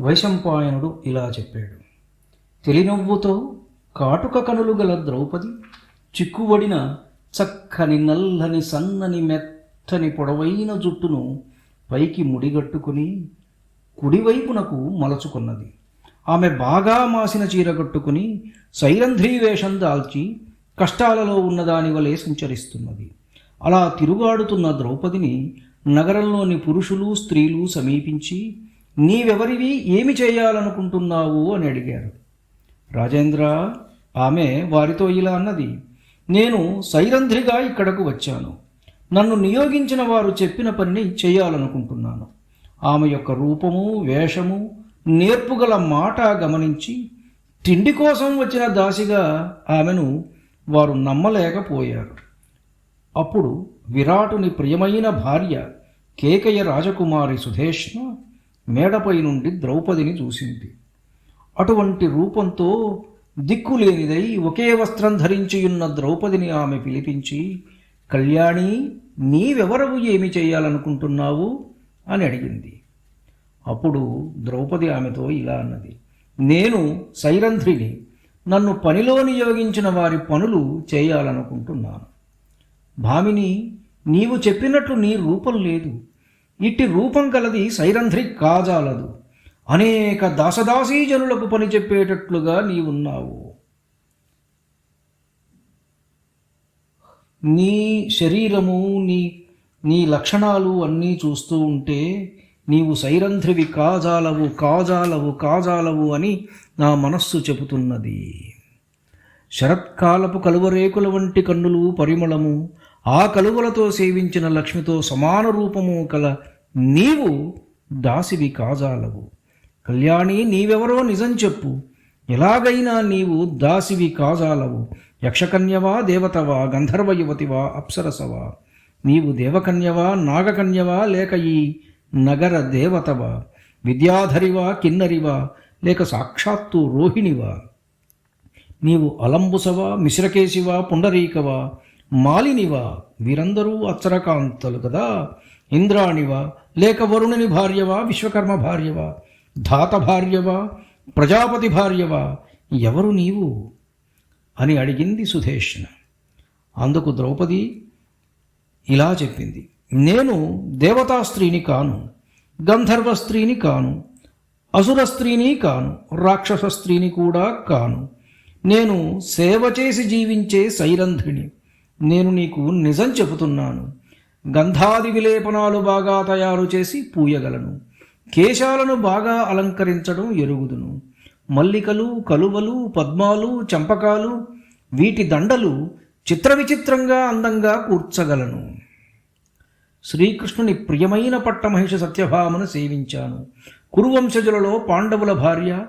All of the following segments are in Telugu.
వైశంపాయనుడు ఇలా చెప్పాడు. తెలినవ్వుతో కాటుక కనులు గల ద్రౌపది చిక్కుబడిన చక్కని నల్లని సన్నని మెత్తని పొడవైన జుట్టును పైకి ముడిగట్టుకుని కుడివైపునకు మలచుకున్నది. ఆమె బాగా మాసిన చీర కట్టుకుని సైరంధ్రీ వేషం దాల్చి కష్టాలలో ఉన్నదాని వలె సంచరిస్తున్నది. అలా తిరుగాడుతున్న ద్రౌపదిని నగరంలోని పురుషులు స్త్రీలు సమీపించి నీవెవరివి? ఏమి చేయాలనుకుంటున్నావు? అని అడిగారు. రాజేంద్ర ఆమె వారితో ఇలా అన్నది. నేను సైరంధ్రిగా ఇక్కడకు వచ్చాను. నన్ను నియోగించిన వారు చెప్పిన పనిని చేయాలనుకుంటున్నాను. ఆమె యొక్క రూపము వేషము నేర్పుగల మాట గమనించి తిండి కోసం వచ్చిన దాసిగా ఆమెను వారు నమ్మలేకపోయారు. అప్పుడు విరాటుని ప్రియమైన భార్య కేకయ రాజకుమారి సుధేష్ణ మేడపై నుండి ద్రౌపదిని చూసింది. అటువంటి రూపంతో దిక్కులేనిదై ఒకే వస్త్రం ధరించియున్న ద్రౌపదిని ఆమె పిలిపించి కళ్యాణి నీవెవరవు ఏమి చేయాలనుకుంటున్నావు? అని అడిగింది. అప్పుడు ద్రౌపది ఆమెతో ఇలా అన్నది నేను సైరంధ్రిని నన్ను పనిలో నియోగించిన వారి పనులు చేయాలనుకుంటున్నాను. భామిని నీవు చెప్పినట్లు నీ రూపం లేదు. ఇట్టి రూపం కలది సైరంధ్రి కాజాలదు. అనేక దాసదాసీజనులకు పని చెప్పేటట్లుగా నీవున్నావు. నీ శరీరము నీ నీ లక్షణాలు అన్నీ చూస్తూ ఉంటే నీవు సైరంధ్రివి కాజాలవు కాజాలవు కాజాలవు అని నా మనస్సు చెబుతున్నది. శరత్కాలపు కలువరేకుల వంటి కన్నులు పరిమళము ఆ కలువలతో సేవించిన లక్ష్మితో సమాన రూపము కల నీవు దాసివి కాజాలవు. కళ్యాణి నీవెవరో నిజం చెప్పు. ఎలాగైనా నీవు దాసివి కాజాలవు. యక్షకన్యవా దేవతవా గంధర్వ యువతివా అప్సరసవా. నీవు దేవకన్యవా నాగకన్యవా లేక ఈ నగర దేవతవా. విద్యాధరివా కిన్నరివా లేక సాక్షాత్తు రోహిణివా. నీవు అలంబుసవా మిశ్రకేశివా పుండరీకవా. మాలినివా వీరందరూ అచ్చరకాంతలు కదా. ఇంద్రాణివా లేక వరుణుని భార్యవా విశ్వకర్మ భార్యవా ధాత భార్యవా ప్రజాపతి భార్యవా ఎవరు నీవు? అని అడిగింది సుధేష్ణ. అందుకు ద్రౌపది ఇలా చెప్పింది. నేను దేవతా స్త్రీని కాను గంధర్వ స్త్రీని కాను అసుర స్త్రీని కాను రాక్షస స్త్రీని కూడా కాను. నేను సేవ చేసి జీవించే సైరంధ్రిని నేను నీకు నిజం చెబుతున్నాను. గంధాది విలేపనాలు బాగా తయారు చేసి పూయగలను. కేశాలను బాగా అలంకరించడం ఎరుగుదును. మల్లికలు కలువలు పద్మాలు చంపకాలు వీటి దండలు చిత్ర విచిత్రంగా అందంగా కూర్చగలను. శ్రీకృష్ణుని ప్రియమైన పట్టమహిష సత్యభామను సేవించాను. కురువంశజులలో పాండవుల భార్య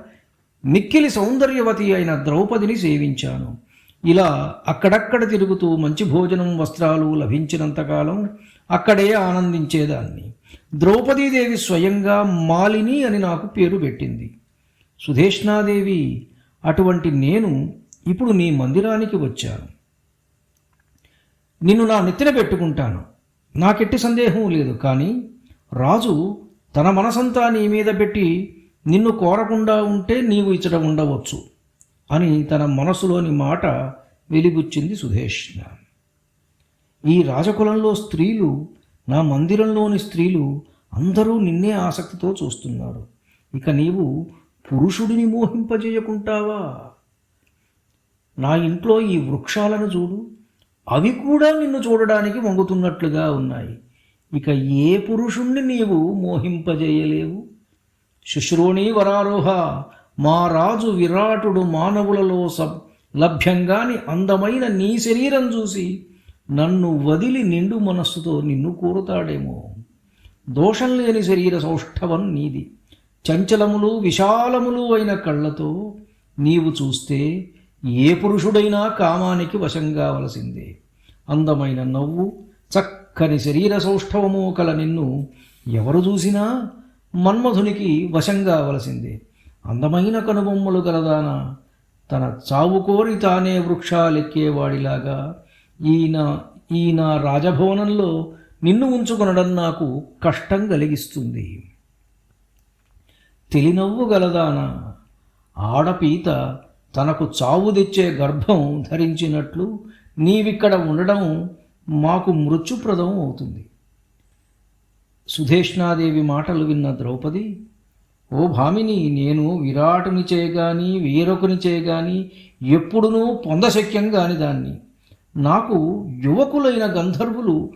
మిక్కిలి సౌందర్యవతి అయిన ద్రౌపదిని సేవించాను. ఇలా అక్కడక్కడ తిరుగుతూ మంచి భోజనం వస్త్రాలు లభించినంతకాలం అక్కడే ఆనందించేదాన్ని. ద్రౌపదీదేవి స్వయంగా మాలిని అని నాకు పేరు పెట్టింది. సుధేష్ణాదేవి అటువంటి నేను ఇప్పుడు నీ మందిరానికి వచ్చాను. నిన్ను నా నెత్తిన పెట్టుకుంటాను. నాకెట్టి సందేహం లేదు కానీ రాజు తన మనసంతా నీ మీద పెట్టి నిన్ను కోరకుండా ఉంటే నీవు ఇచ్చట ఉండవచ్చు. అని తన మనసులోని మాట వెలిబుచ్చింది సుధేష్ణ ఈ రాజకులంలో స్త్రీలు నా మందిరంలోని స్త్రీలు అందరూ నిన్నే ఆసక్తితో చూస్తున్నారు. ఇక నీవు పురుషుడిని మోహింపజేయకుంటావా? నా ఇంట్లో ఈ వృక్షాలను చూడు. అవి కూడా నిన్ను చూడడానికి వంగుతున్నట్లుగా ఉన్నాయి. ఇక ఏ పురుషుణ్ణి నీవు మోహింపజేయలేవు? శుశ్రోణి వరారోహ మా రాజు విరాటుడు మానవులలో సబ్ లభ్యంగాని అందమైన నీ శరీరం చూసి నన్ను వదిలి నిండు మనస్సుతో నిన్ను కోరుతాడేమో. దోషం లేని శరీర సౌష్ఠవం నీది. చంచలములు విశాలములు అయిన కళ్ళతో నీవు చూస్తే ఏ పురుషుడైనా కామానికి వశం కావలసిందే. అందమైన నవ్వు చక్కని శరీర సౌష్ఠవము కల నిన్ను ఎవరు చూసినా మన్మధునికి వశం కావలసిందే. అందమైన కనుబొమ్మలు గలదాన? తన చావుకోరి తానే వృక్షాలెక్కేవాడిలాగా ఈయన ఈయన రాజభవనంలో నిన్ను ఉంచుకొనడం నాకు కష్టం కలిగిస్తుంది. తెలినవ్వు గలదానా? ఆడపీత తనకు చావు తెచ్చే గర్భం ధరించినట్లు నీవిక్కడ ఉండడం మాకు మృత్యుప్రదం అవుతుంది. సుధేష్ణాదేవి మాటలు విన్న ద్రౌపది ఓ భామిని నేను విరాటుని చేయగాని వేరొకని చేయగాని ఎప్పుడునూ పొందశక్యం కాని దాన్ని. నాకు యువకులైన గంధర్వులు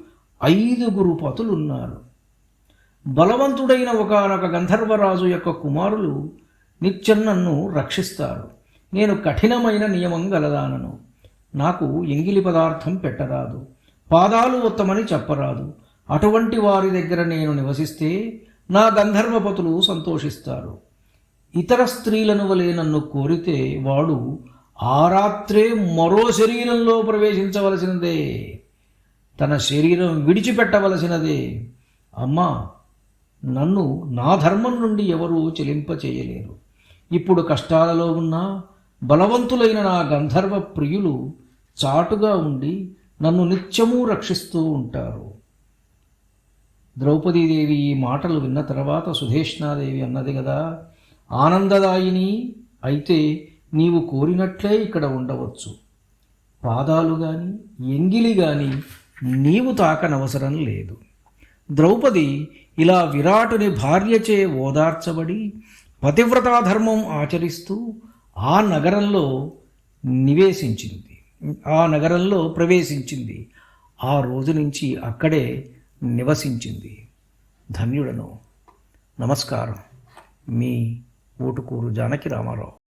ఐదుగురు పతులున్నారు బలవంతుడైన ఒకనొక గంధర్వరాజు యొక్క కుమారులు నిత్యం నన్ను రక్షిస్తారు. నేను కఠినమైన నియమం గలదానను. నాకు ఎంగిలి పదార్థం పెట్టరాదు. పాదాలు ఉత్తమని చెప్పరాదు. అటువంటి వారి దగ్గర నేను నివసిస్తే నా గంధర్వపతులు సంతోషిస్తారు. ఇతర స్త్రీలను వలె నన్ను కోరితే వాడు ఆ రాత్రే మరో శరీరంలో ప్రవేశించవలసినదే. తన శరీరం విడిచిపెట్టవలసినదే. అమ్మా నన్ను నా ధర్మం నుండి ఎవరూ చెలింపచేయలేరు. ఇప్పుడు కష్టాలలో ఉన్న బలవంతులైన నా గంధర్వ ప్రియులు చాటుగా ఉండి నన్ను నిత్యమూ రక్షిస్తూ ఉంటారు. ద్రౌపదీదేవి ఈ మాటలు విన్న తర్వాత సుధేష్ణాదేవి అన్నది కదా ఆనందదాయిని అయితే నీవు కోరినట్లే ఇక్కడ ఉండవచ్చు. పాదాలు గాని ఎంగిలి గాని నీవు తాకనవసరం లేదు. ద్రౌపది ఇలా విరాటుని భార్యచే ఓదార్చబడి పతివ్రతాధర్మం ఆచరిస్తూ ఆ నగరంలో నివేశించింది. ఆ నగరంలో ప్రవేశించింది. ఆ రోజు నుంచి అక్కడే నివసించింది. ధన్యుడను. నమస్కారం. మీ ఊటుకూరు జానకి రామారావు.